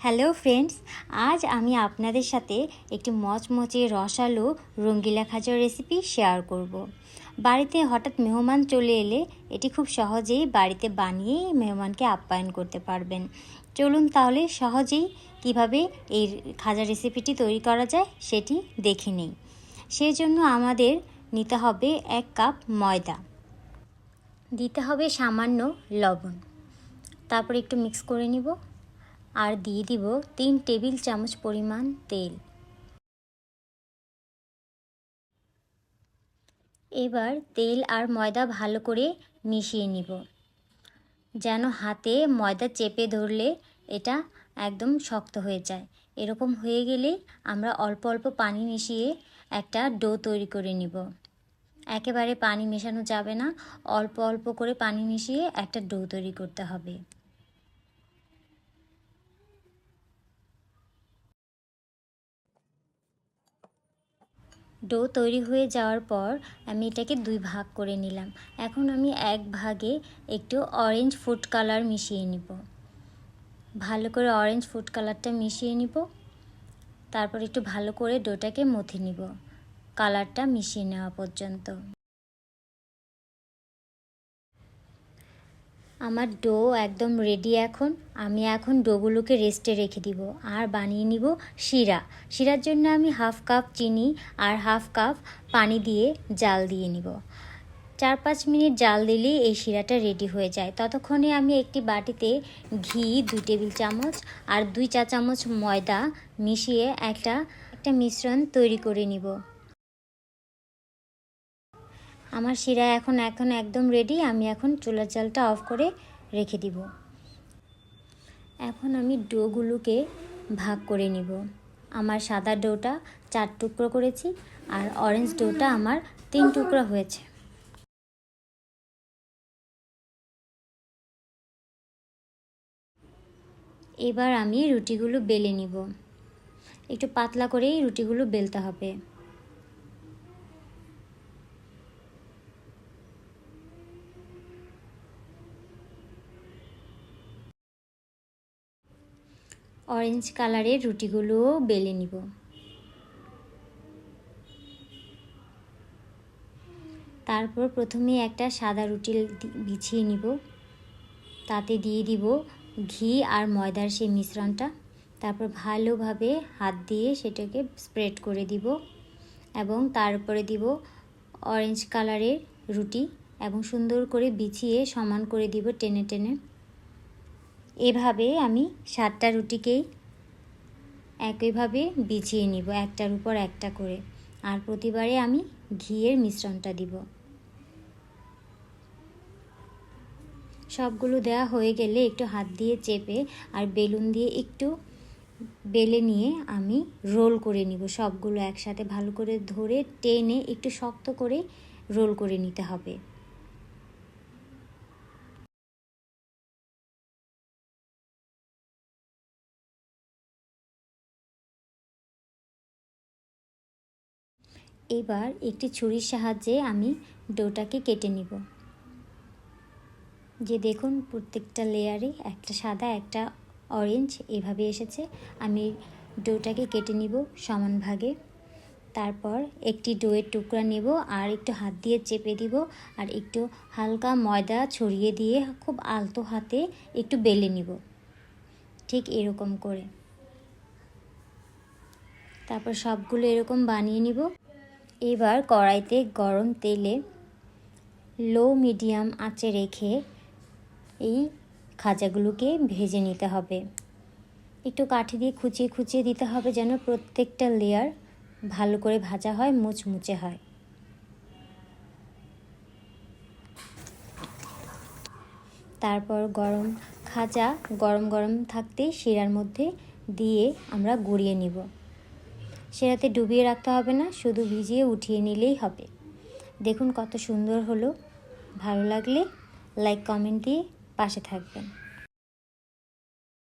Hello friends, আজ আমি আপনাদের সাথে একটি মচমচে রসালো রঙ্গিলা খাজার রেসিপি শেয়ার করব। বাড়িতে হঠাৎ মেহমান চলে এলে এটি খুব সহজেই বাড়িতে বানিয়েই মেহমানকে আপ্যায়ন করতে পারবেন। চলুন তাহলে সহজেই কীভাবে এই খাজা রেসিপিটি তৈরি করা যায় সেটি দেখে নিই। সেই জন্য আমাদের নিতে হবে এক কাপ ময়দা। দিতে হবে সামান্য লবণ। তারপর একটু মিক্স করে নিব। আর দিয়ে দিব তিন টেবিল চামচ পরিমাণ তেল। এবার তেল আর ময়দা ভালো করে মিশিয়ে নিব। যেন হাতে ময়দা চেপে ধরলে এটা একদম শক্ত হয়ে যায়। এরকম হয়ে গেলে আমরা অল্প অল্প পানি মিশিয়ে একটা ডো তৈরি করে নিব। একেবারে পানি মেশানো যাবে না, অল্প অল্প করে পানি মিশিয়ে একটা ডো তৈরি করতে হবে। ডো তৈরি হয়ে যাওয়ার পর আমি এটাকে দুই ভাগ করে নিলাম। এখন আমি এক ভাগে একটু অরেঞ্জ ফুড কালার মিশিয়ে নিব। ভালো করে অরেঞ্জ ফুড কালারটা মিশিয়ে নিব। তারপর একটু ভালো করে ডোটাকে মথে নিব। কালারটা মিশিয়ে নেওয়া পর্যন্ত। আমার ডো একদম রেডি এখন। আমি এখন ডোগুলোকে রেস্টে রেখে দিব। আর বানিয়ে নিব শিরা। শিরার জন্য আমি হাফ কাপ চিনি আর হাফ কাপ পানি দিয়ে জাল দিয়ে নিব। চার পাঁচ মিনিট জাল দিলেই এই শিরাটা রেডি হয়ে যায়। ততক্ষণে আমি একটি বাটিতে ঘি, দুই টেবিল চামচ আর দুই চা চামচ ময়দা মিশিয়ে একটা একটা মিশ্রণ তৈরি করে নিব। আমার শিরা এখন এখন একদম রেডি আমি এখন চুলার জালটা অফ করে রেখে দিব। এখন আমি ডোগুলোকে ভাগ করে নিব। আমার সাদা ডোটা চার টুকরো করেছি আর অরেঞ্জ ডোটা আমার তিন টুকরো হয়েছে। এবার আমি রুটিগুলো বেলে নিব। একটু পাতলা করেই রুটিগুলো বেলতে হবে। অরেঞ্জ কালারের রুটিগুলোও বেলে নিব। তারপর প্রথমে একটা সাদা রুটি বিছিয়ে নিব। তাতে দিয়ে দিব ঘি আর ময়দার সেই মিশ্রণটা। তারপর ভালোভাবে হাত দিয়ে সেটাকে স্প্রেড করে দিব এবং তার উপরে দিব অরেঞ্জ কালারের রুটি এবং সুন্দর করে বিছিয়ে সমান করে দিব টেনে টেনে। এভাবে আমি সাতটা রুটিকেই একইভাবে বিছিয়ে নিব, একটার উপর একটা করে। আর প্রতিবারে আমি ঘিয়ের মিশ্রণটা দিব। সবগুলো দেওয়া হয়ে গেলে একটু হাত দিয়ে চেপে আর বেলুন দিয়ে একটু বেলে নিয়ে আমি রোল করে নিব। সবগুলো একসাথে ভালো করে ধরে টেনে একটু শক্ত করে রোল করে নিতে হবে। এবার একটি ছুরির সাহায্যে আমি ডোটাকে কেটে নিব। যে দেখুন, প্রত্যেকটা লেয়ারে একটা সাদা, একটা অরেঞ্জ এভাবে এসেছে। আমি ডোটাকে কেটে নিব সমান ভাগে। তারপর একটি ডোয়ের টুকরা নেব আর একটু হাত দিয়ে চেপে দিব আর একটু হালকা ময়দা ছড়িয়ে দিয়ে খুব আলতো হাতে একটু বেলে নিব। ঠিক এরকম করে। তারপর সবগুলো এরকম বানিয়ে নিব। এবার কড়াইতে গরম তেলে লো মিডিয়াম আঁচে রেখে এই খাজাগুলোকে ভেজে নিতে হবে। একটু কাঠি দিয়ে খুচিয়ে খুচিয়ে দিতে হবে যেন প্রত্যেকটা লেয়ার ভালো করে ভাজা হয়, মুচমুচে হয়। তারপর গরম খাজা গরম গরম থাকতেই শিরার মধ্যে দিয়ে আমরা গড়িয়ে নিব। সেটাতে ডুবিয়ে রাখতে হবে না, শুধু ভিজিয়ে উঠিয়ে নিলেই হবে। দেখুন কত সুন্দর হলো। ভালো লাগলে লাইক কমেন্ট দিয়ে পাশে থাকবেন।